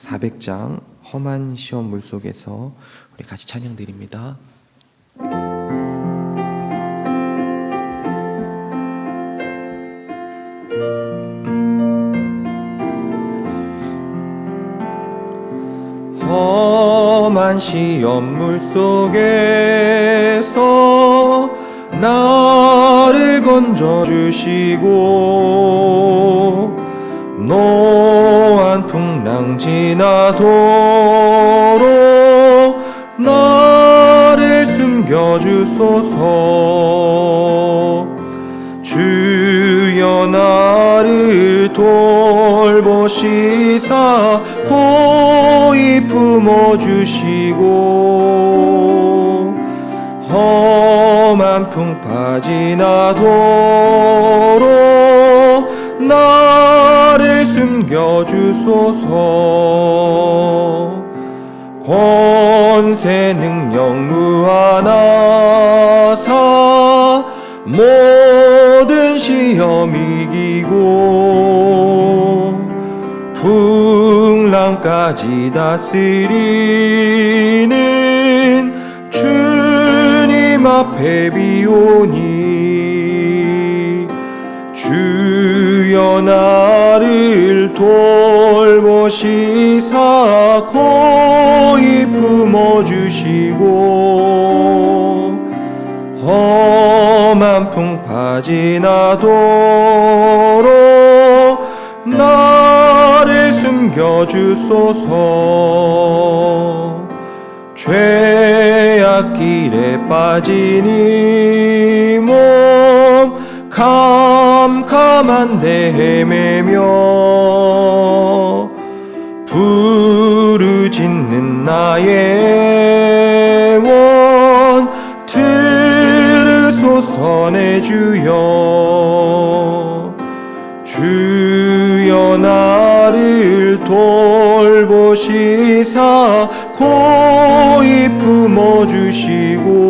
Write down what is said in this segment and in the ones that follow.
400장 험한 시험 물속에서 우리 같이 찬양 드립니다. 험한 시험 물속에서 나를 건져 주시고 노한 풍랑 지나도록 나를 숨겨주소서. 주여 나를 돌보시사 고이 품어주시고 험한 풍파 지나도록 나를 숨겨주소서. 권세 능력 무하나사 모든 시험 이기고 풍랑까지 다스리는 주님 앞에 비오니 주여 나를 돌보시사 고이 품어주시고 험한 풍파 지 나도록 나를 숨겨주소서. 죄악 길에 이몸 캄캄한데 헤매며 부르짖는 나의 원 들으소서 내 주여. 주여 나를 돌보시사 고이 품어주시고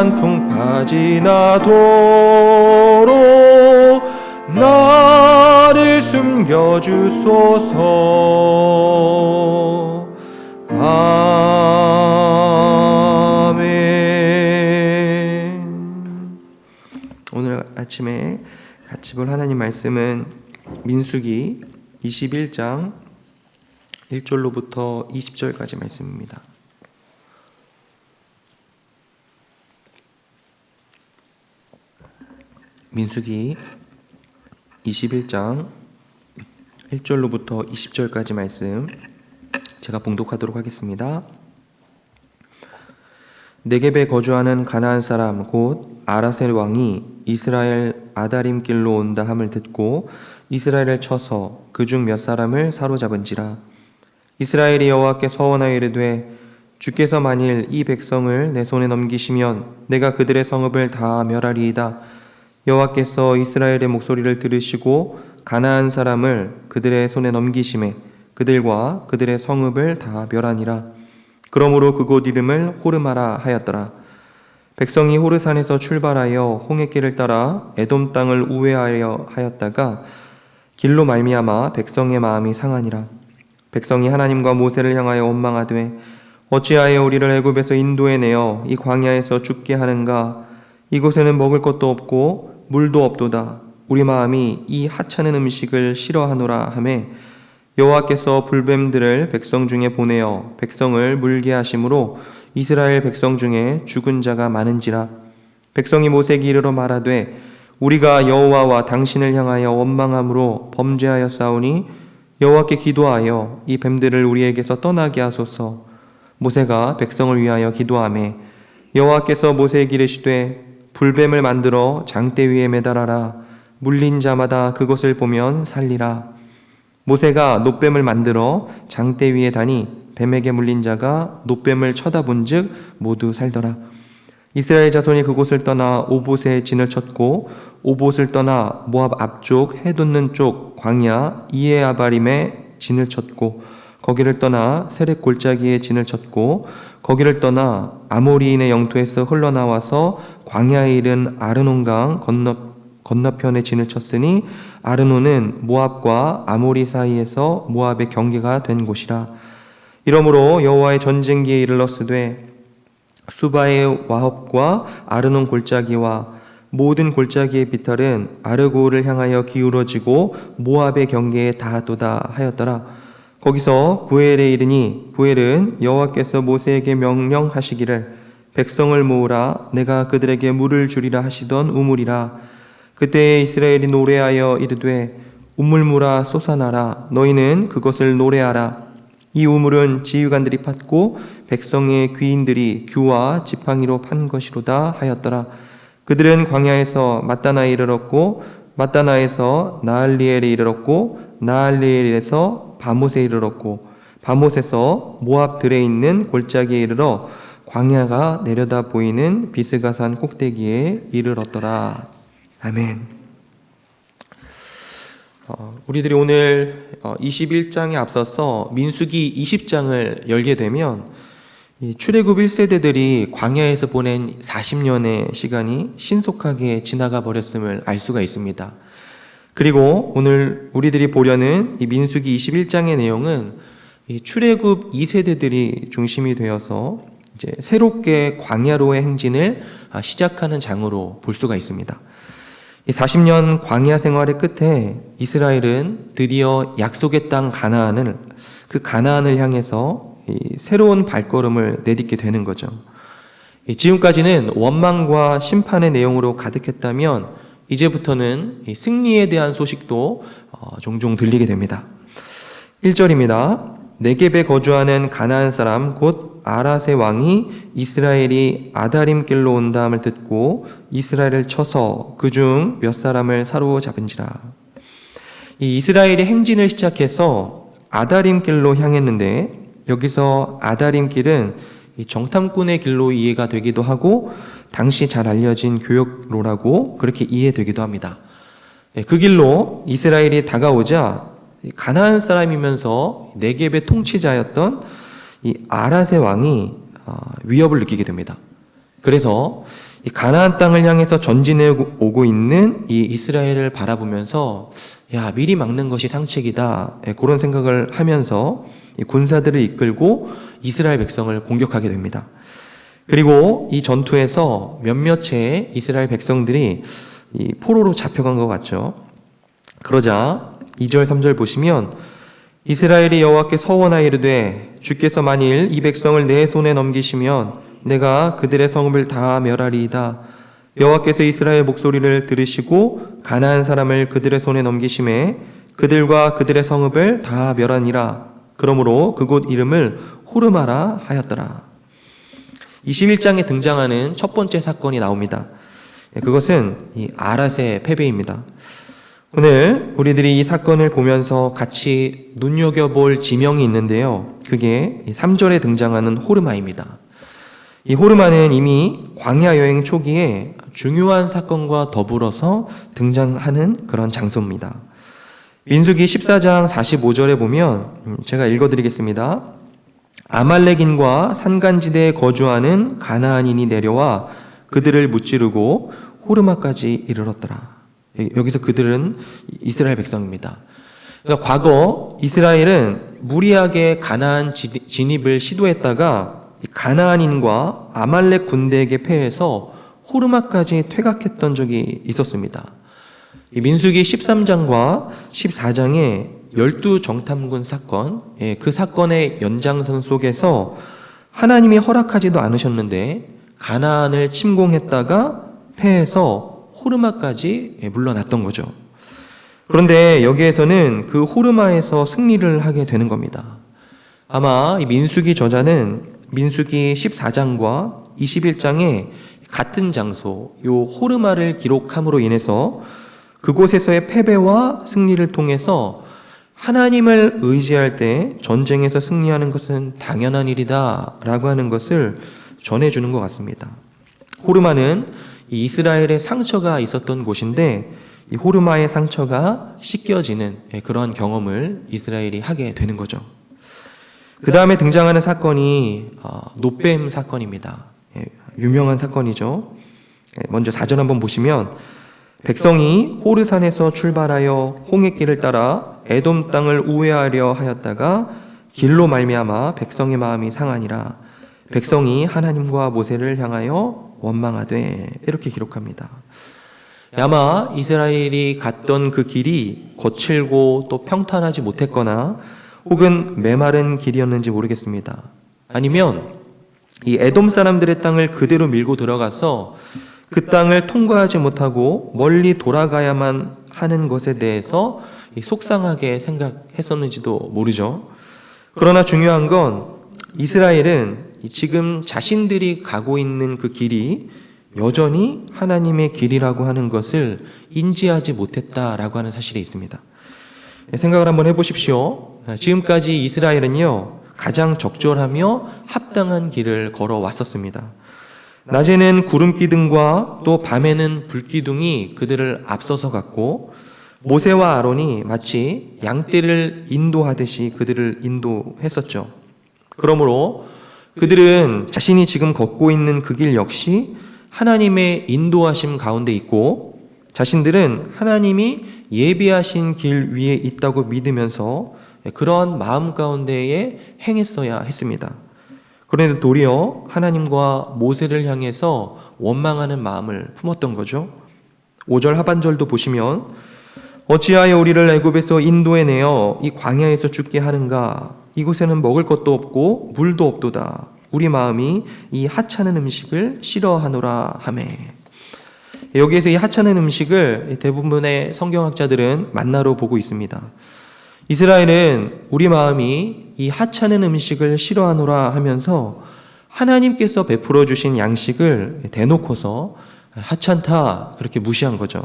한 풍파 지나도록 나를 숨겨주소서 아멘 오늘 아침에 같이 볼 하나님 말씀은 민수기 21장 1절로부터 20절까지 말씀입니다. 민수기 21장 1절로부터 20절까지 말씀 제가 봉독하도록 하겠습니다. 네겝에 거주하는 가나안 사람 곧 아라셀 왕이 이스라엘 아다림 길로 온다 함을 듣고 이스라엘을 쳐서 그 중 몇 사람을 사로잡은지라 이스라엘이 여호와께 서원하여 이르되 주께서 만일 이 백성을 내 손에 넘기시면 내가 그들의 성읍을 다 멸하리이다 여호와께서 이스라엘의 목소리를 들으시고 가나안 사람을 그들의 손에 넘기심에 그들과 그들의 성읍을 다 멸하니라. 그러므로 그곳 이름을 호르마라 하였더라. 백성이 호르산에서 출발하여 홍해길을 따라 에돔 땅을 우회하여 하였다가 길로 말미암아 백성의 마음이 상하니라. 백성이 하나님과 모세를 향하여 원망하되 어찌하여 우리를 애굽에서 인도해 내어 이 광야에서 죽게 하는가 이곳에는 먹을 것도 없고 물도 없도다. 우리 마음이 이 하찮은 음식을 싫어하노라 하매 여호와께서 불뱀들을 백성 중에 보내어 백성을 물게 하심으로 이스라엘 백성 중에 죽은 자가 많은지라. 백성이 모세에게 이르러 말하되 우리가 여호와와 당신을 향하여 원망함으로 범죄하여 싸우니 여호와께 기도하여 이 뱀들을 우리에게서 떠나게 하소서. 모세가 백성을 위하여 기도하매 여호와께서 모세에게 이르시되 불뱀을 만들어 장대 위에 매달아라. 물린 자마다 그것을 보면 살리라. 모세가 노뱀을 만들어 장대 위에 다니 뱀에게 물린 자가 노뱀을 쳐다본즉 모두 살더라. 이스라엘 자손이 그곳을 떠나 오봇에 진을 쳤고 오봇을 떠나 모압 앞쪽 해돋는 쪽 광야 이에아바림에 진을 쳤고 거기를 떠나 세렉 골짜기에 진을 쳤고 거기를 떠나 아모리인의 영토에서 흘러나와서 광야에 이른 아르논강 건너 건너편에 진을 쳤으니 아르논은 모압과 아모리 사이에서 모압의 경계가 된 곳이라 이러므로 여호와의 전쟁기에 이르렀으되 수바의 와합과 아르논 골짜기와 모든 골짜기의 비탈은 아르고를 향하여 기울어지고 모압의 경계에 닿았도다 하였더라. 거기서 부엘에 이르니 부엘은 여호와께서 모세에게 명령하시기를 백성을 모으라 내가 그들에게 물을 주리라 하시던 우물이라. 그때에 이스라엘이 노래하여 이르되 우물물아 솟아나라. 너희는 그것을 노래하라. 이 우물은 지휘관들이 팠고 백성의 귀인들이 규와 지팡이로 판 것이로다 하였더라. 그들은 광야에서 마따나에 이르렀고 마따나에서 나알리엘에 이르렀고 나알리엘에서 바못에 이르렀고 바못에서 모압 들에 있는 골짜기에 이르러 광야가 내려다 보이는 비스가산 꼭대기에 이르렀더라. 아멘. 어, 우리들이 오늘 21장에 앞서서 민수기 20장을 열게 되면 출애굽 1세대들이 광야에서 보낸 40년의 시간이 신속하게 지나가 버렸음을 알 수가 있습니다. 그리고 오늘 우리들이 보려는 이 민수기 21장의 내용은 출애굽 2세대들이 중심이 되어서 이제 새롭게 광야로의 행진을 아, 시작하는 장으로 볼 수가 있습니다. 40년 광야 생활의 끝에 이스라엘은 드디어 약속의 땅 가나안을 그 가나안을 향해서 새로운 발걸음을 내딛게 되는 거죠. 지금까지는 원망과 심판의 내용으로 가득했다면 이제부터는 승리에 대한 소식도 어, 종종 들리게 됩니다. 1절입니다. 네겝에 거주하는 가나안 사람 곧 아라세 왕이 이스라엘이 아다림 길로 온다 함을 듣고 이스라엘을 쳐서 그 중 몇 사람을 사로잡은지라. 이 이스라엘이 행진을 시작해서 아다림 길로 향했는데 여기서 아다림 길은 정탐꾼의 길로 이해가 되기도 하고 당시 잘 알려진 교역로라고 그렇게 이해되기도 합니다. 네, 그 길로 이스라엘이 다가오자 가나안 사람이면서 네겝의 통치자였던 이 아라세 왕이 어, 위협을 느끼게 됩니다. 그래서 이 가나안 땅을 향해서 전진해 오고 있는 이 이스라엘을 바라보면서 야 미리 막는 것이 상책이다 예, 그런 생각을 하면서 군사들을 이끌고 이스라엘 백성을 공격하게 됩니다. 그리고 이 전투에서 몇몇의 이스라엘 백성들이 이 포로로 잡혀간 것 같죠. 그러자 2절 3절 보시면 이스라엘이 여호와께 서원하여 이르되 주께서 만일 이 백성을 내 손에 넘기시면 내가 그들의 성읍을 다 멸하리이다. 여호와께서 이스라엘 목소리를 들으시고 가나안 사람을 그들의 손에 넘기심에 그들과 그들의 성읍을 다 멸하니라. 그러므로 그곳 이름을 호르마라 하였더라. 21장에 등장하는 첫 번째 사건이 나옵니다. 그것은 이 아라세 패배입니다. 오늘 우리들이 이 사건을 보면서 같이 눈여겨볼 지명이 있는데요. 그게 3절에 등장하는 호르마입니다. 이 호르마는 이미 광야 여행 초기에 중요한 사건과 더불어서 등장하는 그런 장소입니다. 민수기 14장 45절에 보면 음, 제가 읽어드리겠습니다. 아말렉인과 산간지대에 거주하는 가나안인이 내려와 그들을 무찌르고 호르마까지 이르렀더라. 예, 여기서 그들은 이스라엘 백성입니다. 그러니까 과거 이스라엘은 무리하게 가나안 진입을 시도했다가 가나안인과 아말렉 군대에게 패해서 호르마까지 퇴각했던 적이 있었습니다. 민수기 13장과 14장에 열두 정탐군 사건, 예, 그 사건의 연장선 속에서 하나님이 허락하지도 않으셨는데 가나안을 침공했다가 패해서 호르마까지 예, 물러났던 거죠. 그런데 여기에서는 그 호르마에서 승리를 하게 되는 겁니다. 아마 이 민수기 저자는 민수기 14장과 21장에 같은 장소, 요 호르마를 기록함으로 인해서 그곳에서의 패배와 승리를 통해서 하나님을 의지할 때 전쟁에서 승리하는 것은 당연한 일이다 라고 하는 것을 전해주는 것 같습니다. 호르마는 이 이스라엘의 상처가 있었던 곳인데 이 호르마의 상처가 씻겨지는 그런 경험을 이스라엘이 하게 되는 거죠. 그 다음에 등장하는 사건이 어, 노뱀 사건입니다. 예, 유명한 사건이죠. 예, 먼저 사전 한번 보시면 백성이 호르산에서 출발하여 홍해길을 따라 에돔 땅을 우회하려 하였다가 길로 말미암아 백성의 마음이 상하니라 백성이 하나님과 모세를 향하여 원망하되 이렇게 기록합니다. 아마 이스라엘이 갔던 그 길이 거칠고 또 평탄하지 못했거나 혹은 메마른 길이었는지 모르겠습니다. 아니면 이 에돔 사람들의 땅을 그대로 밀고 들어가서 그 땅을 통과하지 못하고 멀리 돌아가야만 하는 것에 대해서 속상하게 생각했었는지도 모르죠. 그러나 중요한 건 이스라엘은 지금 자신들이 가고 있는 그 길이 여전히 하나님의 길이라고 하는 것을 인지하지 못했다라고 하는 사실이 있습니다. 생각을 한번 해보십시오. 지금까지 이스라엘은요, 가장 적절하며 합당한 길을 걸어왔었습니다. 낮에는 구름 기둥과 또 밤에는 불 기둥이 그들을 앞서서 갔고 모세와 아론이 마치 양떼를 인도하듯이 그들을 인도했었죠. 그러므로 그들은 자신이 지금 걷고 있는 그 길 역시 하나님의 인도하심 가운데 있고 자신들은 하나님이 예비하신 길 위에 있다고 믿으면서 그런 마음 가운데에 행했어야 했습니다. 그런데 도리어 하나님과 모세를 향해서 원망하는 마음을 품었던 거죠. 5절 하반절도 보시면 어찌하여 우리를 애굽에서 인도해 내어 이 광야에서 죽게 하는가 이곳에는 먹을 것도 없고 물도 없도다 우리 마음이 이 하찮은 음식을 싫어하노라 하매 여기에서 이 하찮은 음식을 대부분의 성경학자들은 만나로 보고 있습니다. 이스라엘은 우리 마음이 이 하찮은 음식을 싫어하노라 하면서 하나님께서 베풀어 주신 양식을 대놓고서 하찮다 그렇게 무시한 거죠.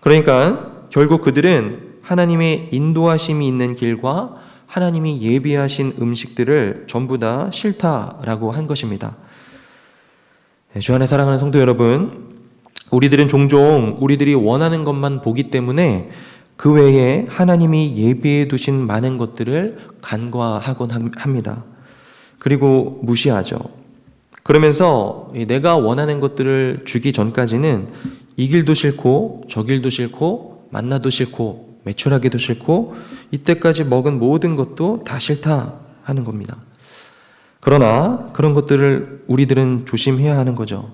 그러니까 결국 그들은 하나님의 인도하심이 있는 길과 하나님이 예비하신 음식들을 전부 다 싫다라고 한 것입니다. 네, 주 안에 사랑하는 성도 여러분, 우리들은 종종 우리들이 원하는 것만 보기 때문에 그 외에 하나님이 예비해 두신 많은 것들을 간과하곤 합니다. 그리고 무시하죠. 그러면서 내가 원하는 것들을 주기 전까지는 이 길도 싫고 저 길도 싫고 만나도 싫고 매출하기도 싫고 이때까지 먹은 모든 것도 다 싫다 하는 겁니다. 그러나 그런 것들을 우리들은 조심해야 하는 거죠.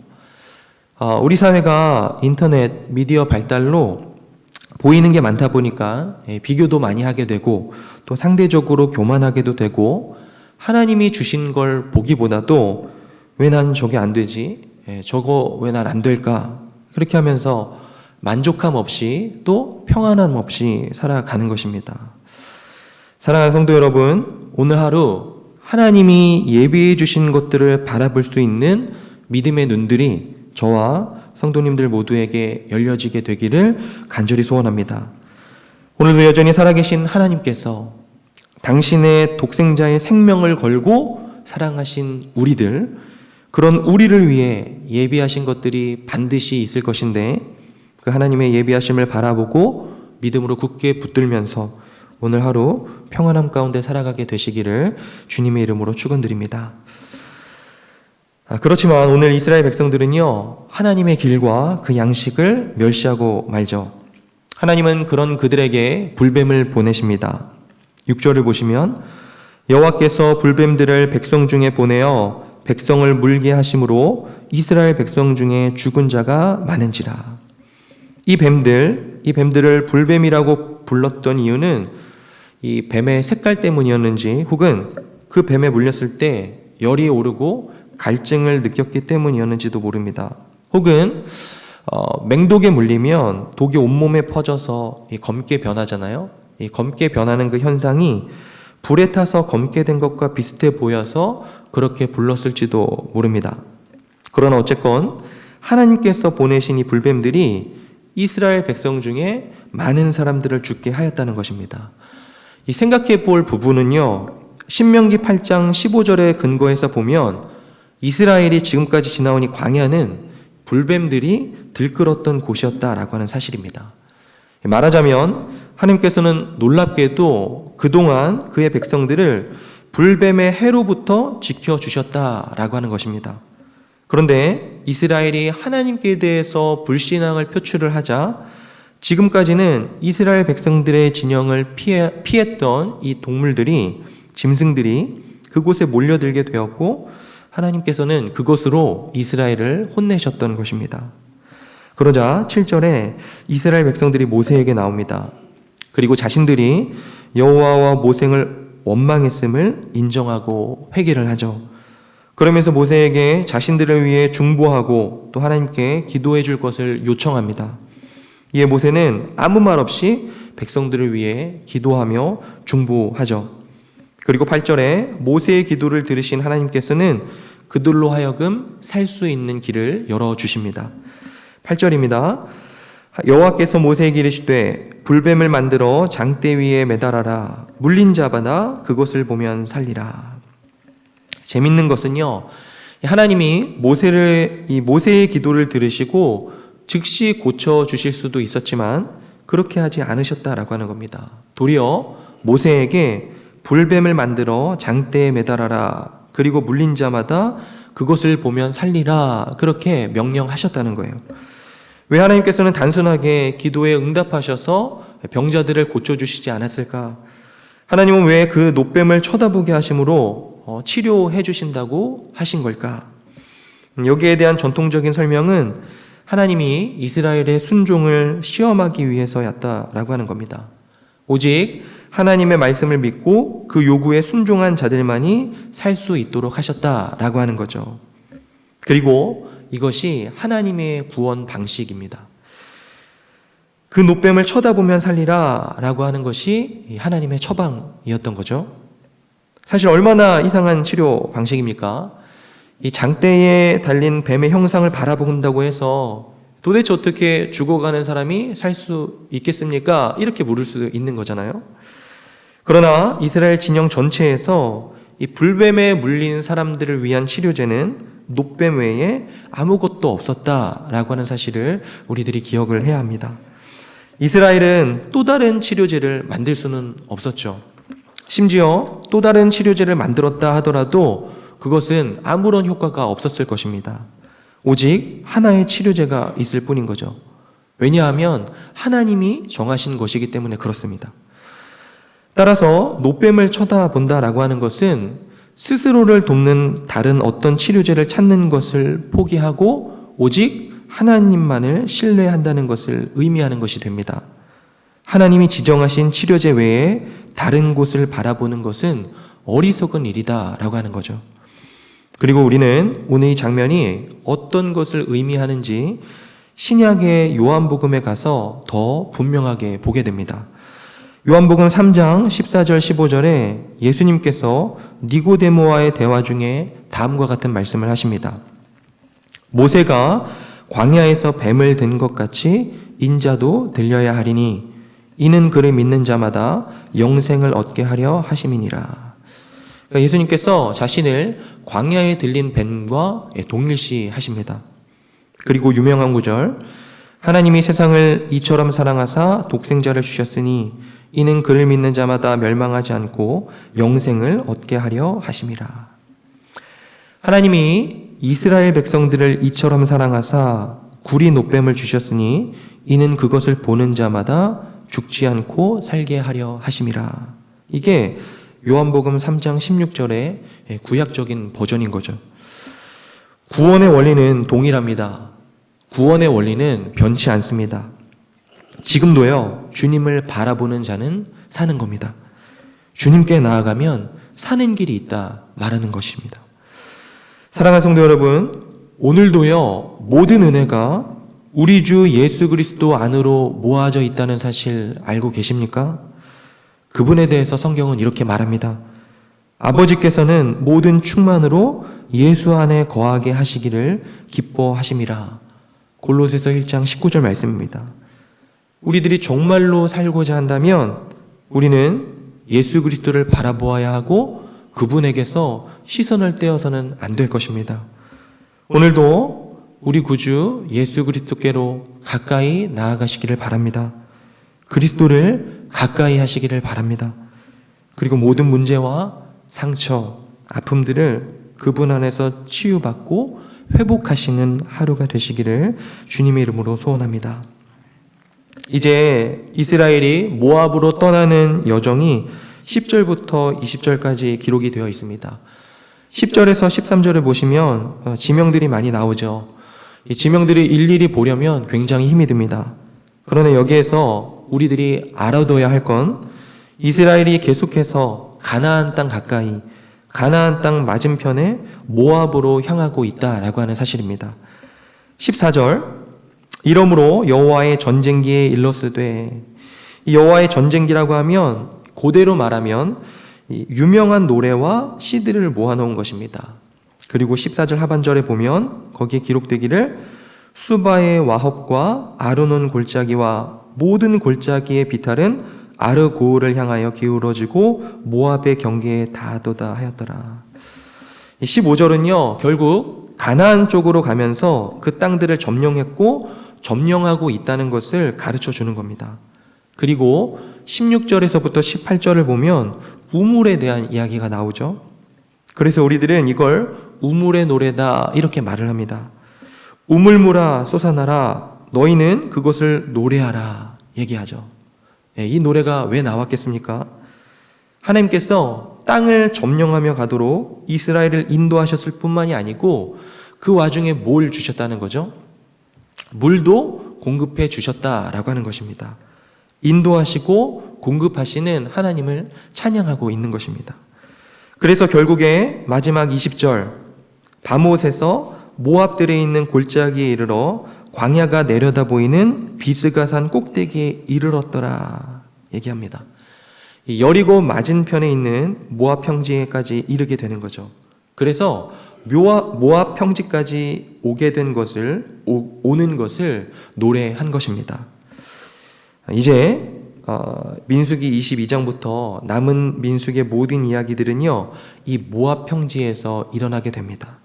아, 우리 사회가 인터넷 미디어 발달로 보이는 게 많다 보니까 예, 비교도 많이 하게 되고 또 상대적으로 교만하게도 되고 하나님이 주신 걸 보기보다도 왜 난 저게 안 되지? 예, 저거 왜 난 안 될까? 그렇게 하면서 만족함 없이 또 평안함 없이 살아가는 것입니다. 사랑하는 성도 여러분, 오늘 하루 하나님이 예비해 주신 것들을 바라볼 수 있는 믿음의 눈들이 저와 성도님들 모두에게 열려지게 되기를 간절히 소원합니다. 오늘도 여전히 살아계신 하나님께서 당신의 독생자의 생명을 걸고 사랑하신 우리들, 그런 우리를 위해 예비하신 것들이 반드시 있을 것인데, 그 하나님의 예비하심을 바라보고 믿음으로 굳게 붙들면서 오늘 하루 평안함 가운데 살아가게 되시기를 주님의 이름으로 축원드립니다. 아, 그렇지만 오늘 이스라엘 백성들은요, 하나님의 길과 그 양식을 멸시하고 말죠. 하나님은 그런 그들에게 불뱀을 보내십니다. 6절을 보시면 여호와께서 불뱀들을 백성 중에 보내어 백성을 물게 하심으로 이스라엘 백성 중에 죽은 자가 많은지라. 이 뱀들, 이 뱀들을 불뱀이라고 불렀던 이유는 이 뱀의 색깔 때문이었는지 혹은 그 뱀에 물렸을 때 열이 오르고 갈증을 느꼈기 때문이었는지도 모릅니다. 혹은 어, 맹독에 물리면 독이 온몸에 퍼져서 이 검게 변하잖아요. 이 검게 변하는 그 현상이 불에 타서 검게 된 것과 비슷해 보여서 그렇게 불렀을지도 모릅니다. 그러나 어쨌건 하나님께서 보내신 이 불뱀들이 이스라엘 백성 중에 많은 사람들을 죽게 하였다는 것입니다. 이 생각해 볼 부분은요. 신명기 8장 15절에 근거해서 보면 이스라엘이 지금까지 지나온 이 광야는 불뱀들이 들끓었던 곳이었다라고 하는 사실입니다. 말하자면 하나님께서는 놀랍게도 그동안 그의 백성들을 불뱀의 해로부터 지켜주셨다라고 하는 것입니다. 그런데 이스라엘이 하나님께 대해서 불신앙을 표출을 하자 지금까지는 이스라엘 백성들의 진영을 피해, 피했던 이 동물들이 짐승들이 그곳에 몰려들게 되었고 하나님께서는 그것으로 이스라엘을 혼내셨던 것입니다. 그러자 7절에 이스라엘 백성들이 모세에게 나옵니다. 그리고 자신들이 여호와와 모생을 원망했음을 인정하고 회개를 하죠. 그러면서 모세에게 자신들을 위해 중보하고 또 하나님께 기도해 줄 것을 요청합니다. 이에 모세는 아무 말 없이 백성들을 위해 기도하며 중보하죠. 그리고 8절에 모세의 기도를 들으신 하나님께서는 그들로 하여금 살 수 있는 길을 열어 주십니다. 8절입니다. 여호와께서 모세에게 이르시되 불뱀을 만들어 장대 위에 매달아라 물린 자마다 그것을 보면 살리라. 재밌는 것은요. 하나님이 모세를 이 모세의 기도를 들으시고 즉시 고쳐 주실 수도 있었지만 그렇게 하지 않으셨다라고 하는 겁니다. 도리어 모세에게 불뱀을 만들어 장대에 매달아라. 그리고 물린 자마다 그것을 보면 살리라. 그렇게 명령하셨다는 거예요. 왜 하나님께서는 단순하게 기도에 응답하셔서 병자들을 고쳐주시지 않았을까? 하나님은 왜 그 노뱀을 쳐다보게 하심으로 어, 치료해 주신다고 하신 걸까? 음, 여기에 대한 전통적인 설명은 하나님이 이스라엘의 순종을 시험하기 위해서였다라고 하는 겁니다. 오직 하나님의 말씀을 믿고 그 요구에 순종한 자들만이 살 수 있도록 하셨다라고 하는 거죠. 그리고 이것이 하나님의 구원 방식입니다. 그 노뱀을 쳐다보면 살리라 라고 하는 것이 하나님의 처방이었던 거죠. 사실 얼마나 이상한 치료 방식입니까? 이 장대에 달린 뱀의 형상을 바라본다고 해서 도대체 어떻게 죽어가는 사람이 살 수 있겠습니까? 이렇게 물을 수 있는 거잖아요. 그러나 이스라엘 진영 전체에서 이 불뱀에 물린 사람들을 위한 치료제는 노뱀 외에 아무것도 없었다라고 하는 사실을 우리들이 기억을 해야 합니다. 이스라엘은 또 다른 치료제를 만들 수는 없었죠. 심지어 또 다른 치료제를 만들었다 하더라도 그것은 아무런 효과가 없었을 것입니다. 오직 하나의 치료제가 있을 뿐인 거죠. 왜냐하면 하나님이 정하신 것이기 때문에 그렇습니다. 따라서 노뱀을 쳐다본다라고 하는 것은 스스로를 돕는 다른 어떤 치료제를 찾는 것을 포기하고 오직 하나님만을 신뢰한다는 것을 의미하는 것이 됩니다. 하나님이 지정하신 치료제 외에 다른 곳을 바라보는 것은 어리석은 일이다라고 하는 거죠. 그리고 우리는 오늘 이 장면이 어떤 것을 의미하는지 신약의 요한복음에 가서 더 분명하게 보게 됩니다. 요한복음 3장 14절 15절에 예수님께서 니고데모와의 대화 중에 다음과 같은 말씀을 하십니다. 모세가 광야에서 뱀을 든 것 같이 인자도 들려야 하리니 이는 그를 믿는 자마다 영생을 얻게 하려 하심이니라. 그러니까 예수님께서 자신을 광야에 들린 뱀과 동일시 하십니다. 그리고 유명한 구절 하나님이 세상을 이처럼 사랑하사 독생자를 주셨으니 이는 그를 믿는 자마다 멸망하지 않고 영생을 얻게 하려 하심이라. 하나님이 이스라엘 백성들을 이처럼 사랑하사 구리 노뱀을 주셨으니 이는 그것을 보는 자마다 죽지 않고 살게 하려 하심이라. 이게 요한복음 3장 16절의 구약적인 버전인 거죠. 구원의 원리는 동일합니다. 구원의 원리는 변치 않습니다. 지금도요, 주님을 바라보는 자는 사는 겁니다. 주님께 나아가면 사는 길이 있다 말하는 것입니다. 사랑하는 성도 여러분, 오늘도요, 모든 은혜가 우리 주 예수 그리스도 안으로 모아져 있다는 사실 알고 계십니까? 그분에 대해서 성경은 이렇게 말합니다. 아버지께서는 모든 충만으로 예수 안에 거하게 하시기를 기뻐하심이라. 골로새서 1장 19절 말씀입니다. 우리들이 정말로 살고자 한다면 우리는 예수 그리스도를 바라보아야 하고 그분에게서 시선을 떼어서는 안 될 것입니다. 오늘도 우리 구주 예수 그리스도께로 가까이 나아가시기를 바랍니다. 그리스도를 가까이 하시기를 바랍니다. 그리고 모든 문제와 상처, 아픔들을 그분 안에서 치유받고 회복하시는 하루가 되시기를 주님의 이름으로 소원합니다. 이제 이스라엘이 모압으로 떠나는 여정이 10절부터 20절까지 기록이 되어 있습니다. 10절에서 13절을 보시면 어, 지명들이 많이 나오죠. 이 지명들이 일일이 보려면 굉장히 힘이 듭니다. 그러나 여기에서 우리들이 알아둬야 할 건 이스라엘이 계속해서 가나안 땅 가까이 가나안 땅 맞은편에 모압으로 향하고 있다라고 하는 사실입니다. 14절 이러므로 여호와의 전쟁기에 이 여호와의 전쟁기라고 하면 고대로 말하면 이 유명한 노래와 시들을 모아놓은 것입니다. 그리고 14절 하반절에 보면 거기에 기록되기를 수바의 와합과 아르논 골짜기와 모든 골짜기의 비탈은 아르고를 향하여 기울어지고 모압의 경계에 닿도다 하였더라. 15절은요, 결국 가나안 쪽으로 가면서 그 땅들을 점령했고 점령하고 있다는 것을 가르쳐 주는 겁니다. 그리고 16절에서부터 18절을 보면 우물에 대한 이야기가 나오죠. 그래서 우리들은 이걸 우물의 노래다 이렇게 말을 합니다. 우물물아 솟아나라 너희는 그것을 노래하라 얘기하죠. 예, 이 노래가 왜 나왔겠습니까? 하나님께서 땅을 점령하며 가도록 이스라엘을 인도하셨을 뿐만이 아니고 그 와중에 뭘 주셨다는 거죠? 물도 공급해 주셨다라고 하는 것입니다. 인도하시고 공급하시는 하나님을 찬양하고 있는 것입니다. 그래서 결국에 마지막 20절 바못에서 모압들에 있는 골짜기에 이르러 광야가 내려다 보이는 비스가 산 꼭대기에 이르렀더라 얘기합니다. 여리고 맞은편에 있는 모압 평지까지 이르게 되는 거죠. 그래서 모압 평지까지 오게 된 것을 오, 는 것을 노래한 것입니다. 이제 어, 민수기 22장부터 남은 민수기의 모든 이야기들은요 이 모압 평지에서 일어나게 됩니다.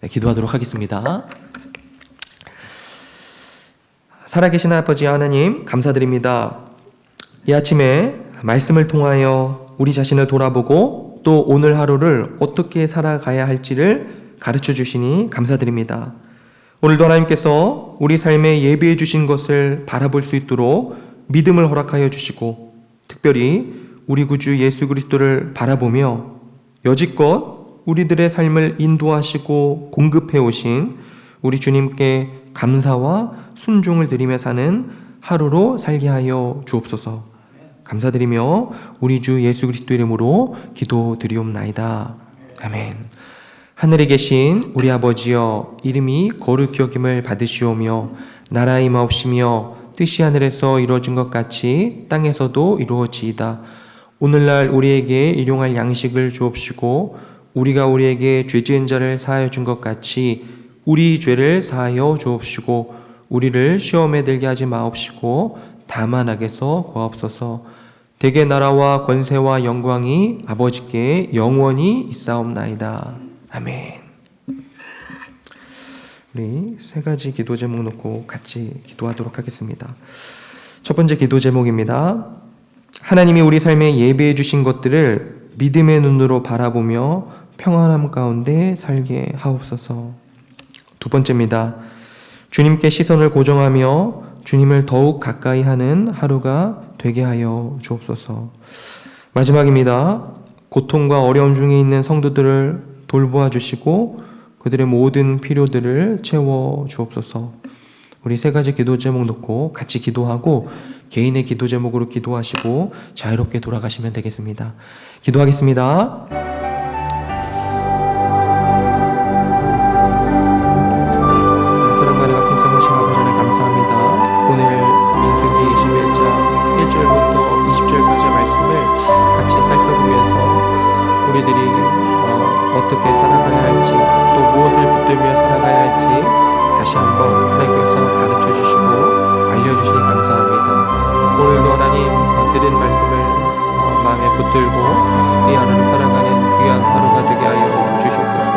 네, 기도하도록 하겠습니다. 살아계신 아버지 하나님 감사드립니다. 이 아침에 말씀을 통하여 우리 자신을 돌아보고 또 오늘 하루를 어떻게 살아가야 할지를 가르쳐 주시니 감사드립니다. 오늘도 하나님께서 우리 삶에 예비해 주신 것을 바라볼 수 있도록 믿음을 허락하여 주시고 특별히 우리 구주 예수 그리스도를 바라보며 여지껏 우리들의 삶을 인도하시고 공급해 오신 우리 주님께 감사와 순종을 드리며 사는 하루로 살게 하여 주옵소서. 감사드리며 우리 주 예수 그리스도 이름으로 기도드리옵나이다. 아멘. 하늘에 계신 우리 아버지여 이름이 거룩히 여김을 받으시오며 나라 임하옵시며 뜻이 하늘에서 이루어진 것 같이 땅에서도 이루어지이다. 오늘날 우리에게 일용할 양식을 주옵시고 우리가 우리에게 죄 지은 자를 사하여 준 것 같이 우리 죄를 사하여 주옵시고 우리를 시험에 들게 하지 마옵시고 다만 악에서 구하옵소서 대개 나라와 권세와 영광이 아버지께 영원히 있사옵나이다. 아멘. 우리 세 가지 기도 제목 놓고 같이 기도하도록 하겠습니다. 첫 번째 기도 제목입니다. 하나님이 우리 삶에 예배해 주신 것들을 믿음의 눈으로 바라보며 평안함 가운데 살게 하옵소서. 두 번째입니다. 주님께 시선을 고정하며 주님을 더욱 가까이 하는 하루가 되게 하여 주옵소서. 마지막입니다. 고통과 어려움 중에 있는 성도들을 돌보아 주시고 그들의 모든 필요들을 채워 주옵소서. 우리 세 가지 기도 제목 놓고 같이 기도하고 개인의 기도 제목으로 기도하시고 자유롭게 돌아가시면 되겠습니다. 기도하겠습니다. 또 무엇을 붙들며 살아가야 할지 다시 한번 하나님께서 가르쳐 주시고 알려주시니 감사합니다. 오늘도 하나님 어, 들은 말씀을 어, 마음에 붙들고 이 하루를 살아가는 귀한 하루가 되게 하여 주시옵소서.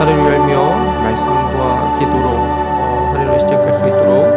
하루를 열며 말씀과 기도로 어, 하루를 시작할 수 있도록